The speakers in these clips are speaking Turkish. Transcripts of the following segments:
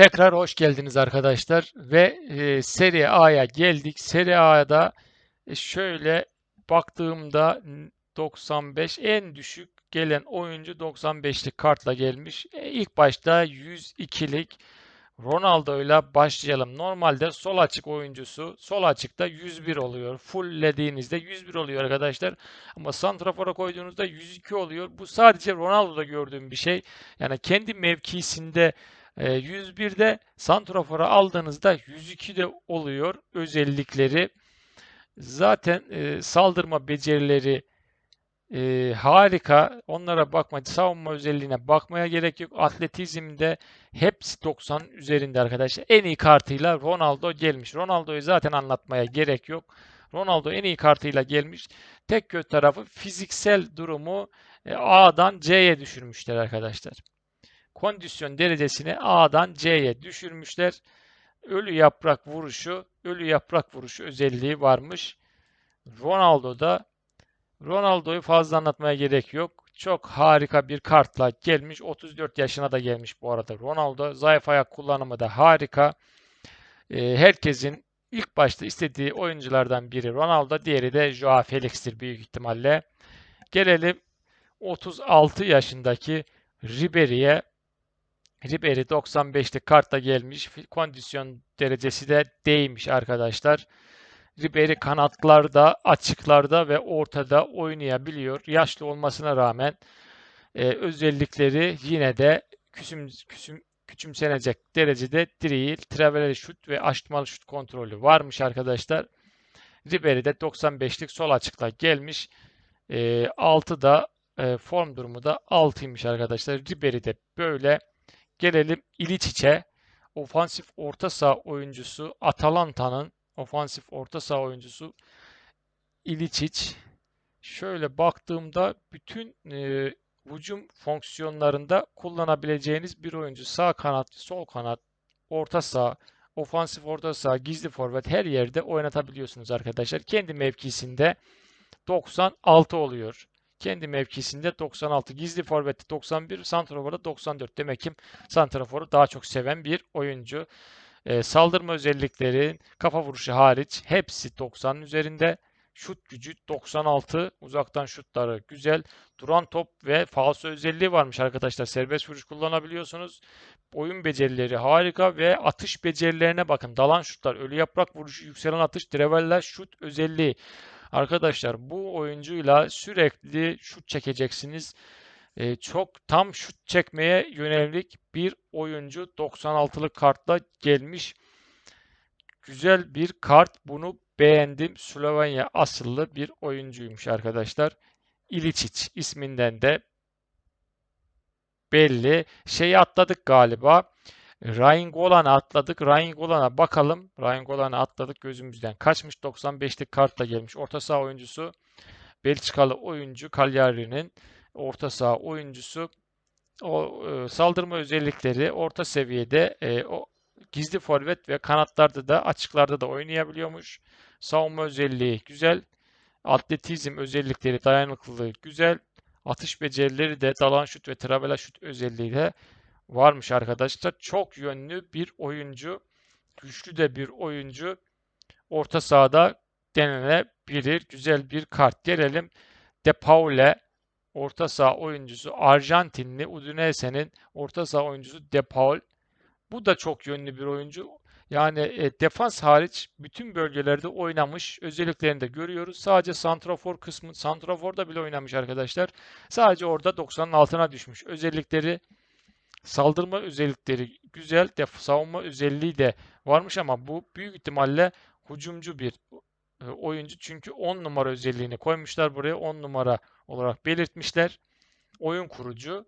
Tekrar hoş geldiniz arkadaşlar ve e, Serie A'ya geldik. Serie A'da e, şöyle baktığımda 95 en düşük gelen oyuncu 95'lik kartla gelmiş. E, ilk başta 102'lik Ronaldo ile başlayalım. Normalde sol açık oyuncusu sol açıkta 101 oluyor. Fulllediğinizde 101 oluyor arkadaşlar. Ama santrafora koyduğunuzda 102 oluyor. Bu sadece Ronaldo'da gördüğüm bir şey. Yani kendi mevkisinde 101'de e, santrafora aldığınızda 102'de oluyor özellikleri. Zaten e, saldırma becerileri e, harika. Onlara bakma, savunma özelliğine bakmaya gerek yok. Atletizmde hepsi 90 üzerinde arkadaşlar. En iyi kartıyla Ronaldo gelmiş. Ronaldo'yu zaten anlatmaya gerek yok. Ronaldo en iyi kartıyla gelmiş. Tek kötü tarafı fiziksel durumu e, A'dan C'ye düşürmüşler arkadaşlar. Kondisyon derecesini A'dan C'ye düşürmüşler. Ölü yaprak vuruşu, ölü yaprak vuruşu özelliği varmış. Ronaldo'da Ronaldo'yu fazla anlatmaya gerek yok. Çok harika bir kartla gelmiş. 34 yaşına da gelmiş bu arada. Ronaldo zayıf ayak kullanımı da harika. Ee, herkesin ilk başta istediği oyunculardan biri Ronaldo, diğeri de Joao Felix'tir büyük ihtimalle. Gelelim 36 yaşındaki Ribery'e. Ribery 95'lik kartla gelmiş. Kondisyon derecesi de değmiş arkadaşlar. Ribery kanatlarda, açıklarda ve ortada oynayabiliyor. Yaşlı olmasına rağmen e, özellikleri yine de küsüm, küsüm, küçümsenecek derecede değil. Traveler şut ve açmalı şut kontrolü varmış arkadaşlar. Ribery de 95'lik sol açıkla gelmiş. E, 6'da e, form durumu da 6'ymış arkadaşlar. Ribery de böyle. Gelelim İliçiç'e. Ofansif orta saha oyuncusu Atalanta'nın ofansif orta saha oyuncusu İliçiç. Şöyle baktığımda bütün e, hücum fonksiyonlarında kullanabileceğiniz bir oyuncu. Sağ kanat, sol kanat, orta saha, ofansif orta saha, gizli forvet her yerde oynatabiliyorsunuz arkadaşlar. Kendi mevkisinde 96 oluyor. Kendi mevkisinde 96. Gizli forvette 91, santraforda 94. Demek ki santraforu daha çok seven bir oyuncu. E, saldırma özellikleri, kafa vuruşu hariç hepsi 90'ın üzerinde. Şut gücü 96. Uzaktan şutları güzel. Duran top ve falso özelliği varmış arkadaşlar. Serbest vuruş kullanabiliyorsunuz. Oyun becerileri harika ve atış becerilerine bakın. Dalan şutlar, ölü yaprak vuruşu, yükselen atış, dreveller şut özelliği. Arkadaşlar bu oyuncuyla sürekli şut çekeceksiniz. Ee, çok tam şut çekmeye yönelik bir oyuncu 96'lık kartla gelmiş. Güzel bir kart. Bunu beğendim. Slovenya asıllı bir oyuncuymuş arkadaşlar. İliçiç isminden de belli. Şeyi atladık galiba. Ryan Golan'ı atladık. Ryan Golan'a bakalım. Ryan Golan'ı atladık gözümüzden. Kaçmış 95'lik kartla gelmiş. Orta saha oyuncusu. Belçikalı oyuncu Cagliari'nin orta saha oyuncusu. O e, saldırma özellikleri orta seviyede e, o gizli forvet ve kanatlarda da açıklarda da oynayabiliyormuş. Savunma özelliği güzel. Atletizm özellikleri, dayanıklılığı güzel. Atış becerileri de dalan şut ve trabela şut özelliği de varmış arkadaşlar. Çok yönlü bir oyuncu. Güçlü de bir oyuncu. Orta sahada denenebilir. Güzel bir kart. Gelelim De Paul'e. Orta saha oyuncusu Arjantinli Udinese'nin orta saha oyuncusu De Paul. Bu da çok yönlü bir oyuncu. Yani e, defans hariç bütün bölgelerde oynamış. Özelliklerini de görüyoruz. Sadece santrafor kısmı, santraforda bile oynamış arkadaşlar. Sadece orada 90'ın altına düşmüş. Özellikleri Saldırma özellikleri güzel. Def savunma özelliği de varmış ama bu büyük ihtimalle hücumcu bir e, oyuncu. Çünkü 10 numara özelliğini koymuşlar buraya. 10 numara olarak belirtmişler. Oyun kurucu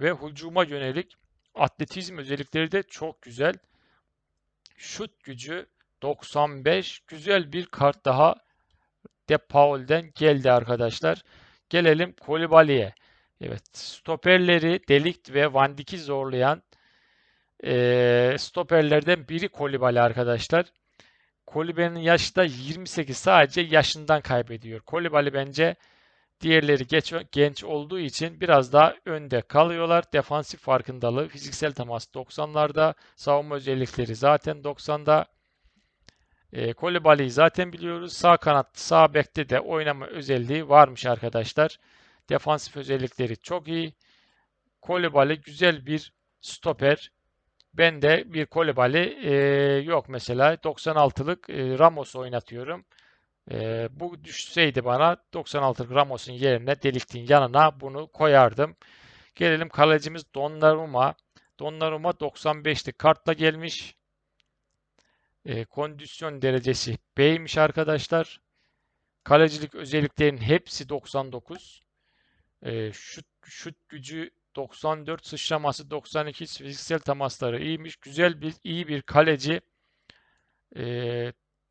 ve hücuma yönelik atletizm özellikleri de çok güzel. Şut gücü 95. Güzel bir kart daha De Paul'den geldi arkadaşlar. Gelelim Kolibali'ye. Evet, stoperleri Delikt ve Van Dijk'i zorlayan e, stoperlerden biri Kolibali arkadaşlar. Kolibali'nin yaşı da 28 sadece yaşından kaybediyor. Kolibali bence Diğerleri geç, genç olduğu için biraz daha önde kalıyorlar. Defansif farkındalığı, fiziksel temas 90'larda, savunma özellikleri zaten 90'da. E, Kolibali'yi zaten biliyoruz. Sağ kanat, sağ bekte de oynama özelliği varmış arkadaşlar. Defansif özellikleri çok iyi. Kolibali güzel bir stoper. Ben de bir Kolibali e, yok mesela 96'lık e, Ramos oynatıyorum. E, bu düşseydi bana 96'lık Ramos'un yerine Delik'in yanına bunu koyardım. Gelelim kalecimiz Donnarumma. Donnarumma 95'lik kartla gelmiş. E, kondisyon derecesi B'ymiş arkadaşlar. Kalecilik özelliklerinin hepsi 99. E, şut, şut gücü 94, sıçraması 92, fiziksel temasları iyiymiş. Güzel bir, iyi bir kaleci. E,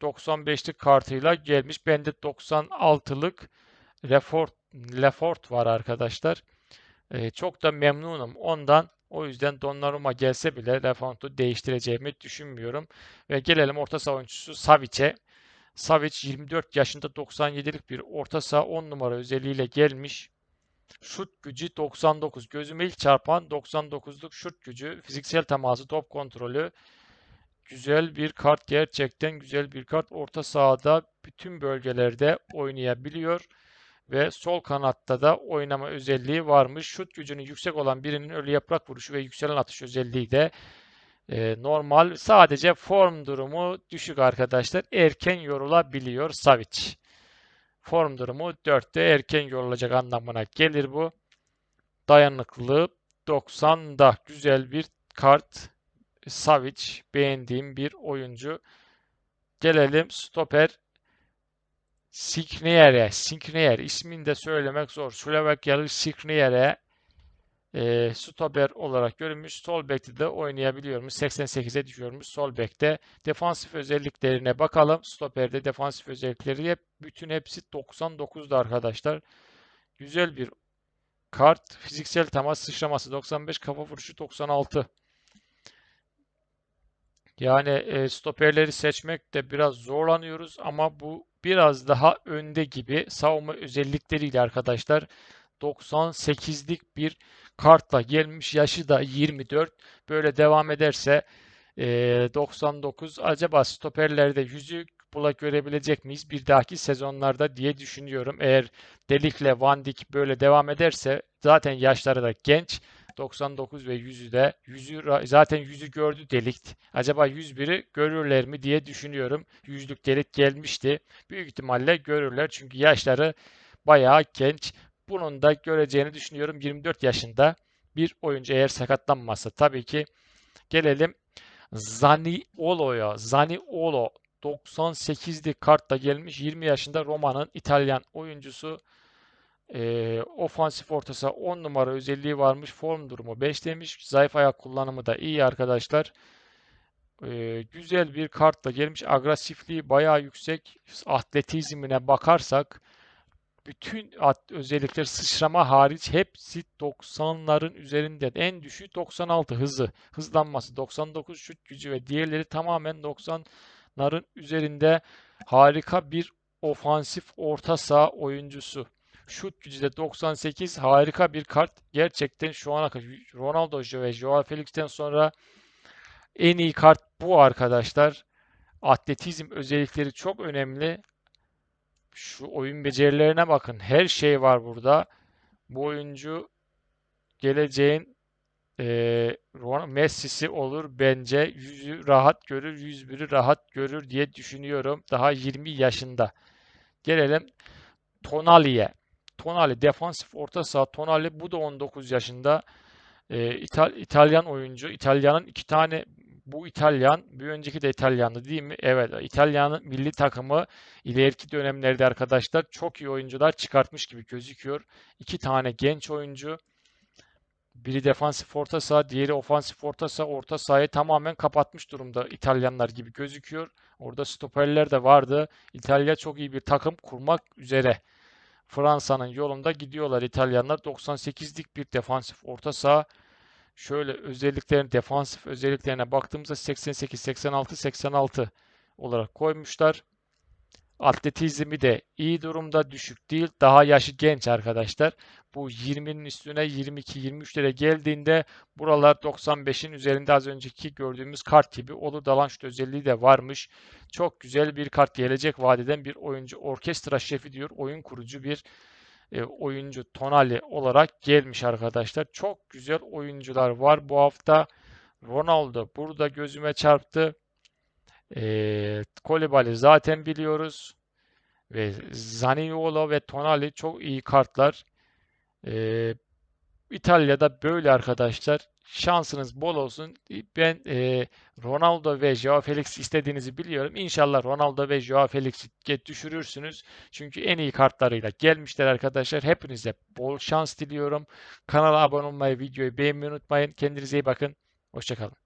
95'lik kartıyla gelmiş. Bende 96'lık Lefort, Lefort var arkadaşlar. E, çok da memnunum ondan. O yüzden Donnarumma gelse bile Lefort'u değiştireceğimi düşünmüyorum. Ve gelelim orta saha oyuncusu Savic'e. Savic 24 yaşında 97'lik bir orta saha 10 numara özelliğiyle gelmiş. Şut gücü 99. Gözüme ilk çarpan 99'luk şut gücü. Fiziksel teması, top kontrolü. Güzel bir kart. Gerçekten güzel bir kart. Orta sahada bütün bölgelerde oynayabiliyor. Ve sol kanatta da oynama özelliği varmış. Şut gücünün yüksek olan birinin ölü yaprak vuruşu ve yükselen atış özelliği de e, normal. Sadece form durumu düşük arkadaşlar. Erken yorulabiliyor Savic. Form durumu 4'te erken yorulacak anlamına gelir bu. Dayanıklılığı 90'da güzel bir kart. Savic beğendiğim bir oyuncu. Gelelim stoper Sinknier'e. Sinknier ismini de söylemek zor. Slovakyalı Sinknier'e e, stoper olarak görünmüş. Sol bekte de oynayabiliyormuş. 88'e düşüyormuş sol bekte. Defansif özelliklerine bakalım. Stoperde defansif özellikleri hep bütün hepsi 99'da arkadaşlar. Güzel bir kart. Fiziksel temas sıçraması 95, kafa vuruşu 96. Yani e, stoperleri seçmekte biraz zorlanıyoruz ama bu biraz daha önde gibi savunma özellikleriyle arkadaşlar 98'lik bir kartla gelmiş. Yaşı da 24. Böyle devam ederse e, 99. Acaba stoperlerde yüzü bula görebilecek miyiz bir dahaki sezonlarda diye düşünüyorum. Eğer Delik'le Van Dijk böyle devam ederse zaten yaşları da genç. 99 ve 100'ü de yüzü zaten yüzü gördü Delikt. Acaba 101'i görürler mi diye düşünüyorum. Yüzlük Delik gelmişti. Büyük ihtimalle görürler çünkü yaşları bayağı genç. Bunun da göreceğini düşünüyorum. 24 yaşında bir oyuncu eğer sakatlanmazsa tabii ki gelelim Zaniolo'ya. Zaniolo 98'li kartta gelmiş 20 yaşında Roma'nın İtalyan oyuncusu. E, ofansif ortası 10 numara özelliği varmış. Form durumu 5 demiş. Zayıf ayak kullanımı da iyi arkadaşlar. E, güzel bir kartla gelmiş. Agresifliği bayağı yüksek. Atletizmine bakarsak bütün özellikler sıçrama hariç hepsi 90'ların üzerinde. En düşüğü 96 hızı. Hızlanması 99 şut gücü ve diğerleri tamamen 90'ların üzerinde. Harika bir ofansif orta saha oyuncusu. Şut gücü de 98 harika bir kart. Gerçekten şu ana kadar Ronaldo ve Joao Felix'ten sonra en iyi kart bu arkadaşlar. Atletizm özellikleri çok önemli. Şu oyun becerilerine bakın. Her şey var burada. Bu oyuncu geleceğin e, Messi'si olur bence. Yüzü rahat görür, 101'i rahat görür diye düşünüyorum. Daha 20 yaşında. Gelelim Tonali'ye. Tonali defansif orta saha. Tonali bu da 19 yaşında. E, İtal İtalyan oyuncu. İtalyan'ın iki tane bu İtalyan, bir önceki de İtalyandı değil mi? Evet, İtalyan'ın milli takımı ileriki dönemlerde arkadaşlar çok iyi oyuncular çıkartmış gibi gözüküyor. İki tane genç oyuncu. Biri defansif orta saha, diğeri ofansif orta saha. Orta sahayı tamamen kapatmış durumda İtalyanlar gibi gözüküyor. Orada stoperler de vardı. İtalya çok iyi bir takım kurmak üzere. Fransa'nın yolunda gidiyorlar İtalyanlar. 98'lik bir defansif orta saha. Şöyle özelliklerin defansif özelliklerine baktığımızda 88, 86, 86 olarak koymuşlar. Atletizmi de iyi durumda, düşük değil. Daha yaşı genç arkadaşlar. Bu 20'nin üstüne 22-23'lere geldiğinde buralar 95'in üzerinde az önceki gördüğümüz kart gibi Olu dalan şut özelliği de varmış. Çok güzel bir kart gelecek vadeden bir oyuncu. Orkestra şefi diyor. Oyun kurucu bir e, oyuncu Tonali olarak gelmiş arkadaşlar. Çok güzel oyuncular var bu hafta. Ronaldo burada gözüme çarptı. E, Kolibali zaten biliyoruz. Ve Zaniolo ve Tonali çok iyi kartlar. E, İtalya'da böyle arkadaşlar. Şansınız bol olsun. Ben e, Ronaldo ve Joao Felix istediğinizi biliyorum. İnşallah Ronaldo ve Joao Felix'i düşürürsünüz. Çünkü en iyi kartlarıyla gelmişler arkadaşlar. Hepinize bol şans diliyorum. Kanala abone olmayı, videoyu beğenmeyi unutmayın. Kendinize iyi bakın. Hoşçakalın.